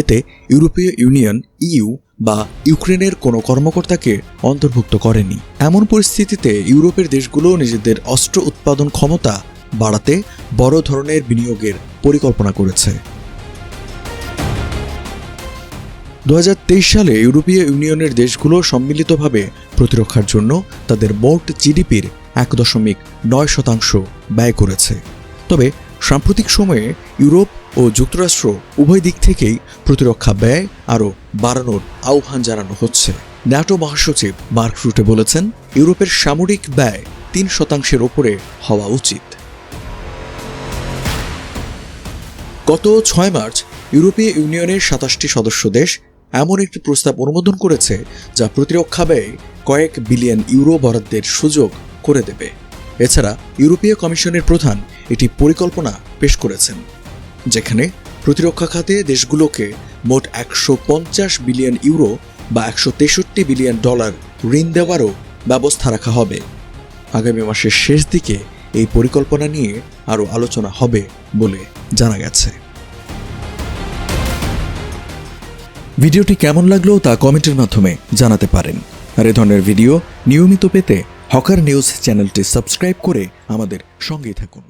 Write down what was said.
এতে ইউরোপীয় union, EU বা ইউক্রেনের কোনো কর্মকর্তাকে অন্তর্ভুক্ত করেনি। এমন পরিস্থিতিতে ইউরোপের দেশগুলো নিজেদের অস্ত্র উৎপাদন ক্ষমতা বাড়াতে বড় ধরনের বিনিয়োগের পরিকল্পনা করেছে। দু হাজার তেইশ সালে ইউরোপীয় ইউনিয়নের দেশগুলো সম্মিলিতভাবে প্রতিরক্ষার জন্য তাদের মোট জিডিপির এক দশমিক নয় শতাংশ ব্যয় করেছে। তবে সাম্প্রতিক সময়ে ইউরোপ ও যুক্তরাষ্ট্র উভয় দিক থেকেই প্রতিরক্ষা ব্যয় আরও বাড়ানোর আহ্বান জানানো হচ্ছে। ন্যাটো মহাসচিব মার্ক রুটে বলেছেন, ইউরোপের সামরিক ব্যয় তিন শতাংশের ওপরে হওয়া উচিত। গত ছয় মার্চ ইউরোপীয় ইউনিয়নের সাতাশটি সদস্য দেশ এমন একটি প্রস্তাব অনুমোদন করেছে যা প্রতিরক্ষা ব্যয়ে কয়েক বিলিয়ন ইউরো বরাদ্দের সুযোগ করে দেবে। এছাড়া ইউরোপীয় কমিশনের প্রধান এটি পরিকল্পনা পেশ করেছেন, যেখানে প্রতিরক্ষা খাতে দেশগুলোকে মোট একশো পঞ্চাশ বিলিয়ন ইউরো বা একশো তেষট্টি বিলিয়ন ডলার ঋণ দেওয়ারও ব্যবস্থা রাখা হবে। আগামী মাসের শেষ দিকে এই পরিকল্পনা নিয়ে আরও আলোচনা হবে বলে জানা গেছে। ভিডিওটি কেমন লাগল তা কমেন্টের মাধ্যমে জানাতে পারেন। আর এ ধরনের ভিডিও নিয়মিত পেতে হকার নিউজ চ্যানেলটি সাবস্ক্রাইব করে আমাদের সঙ্গেই থাকুন।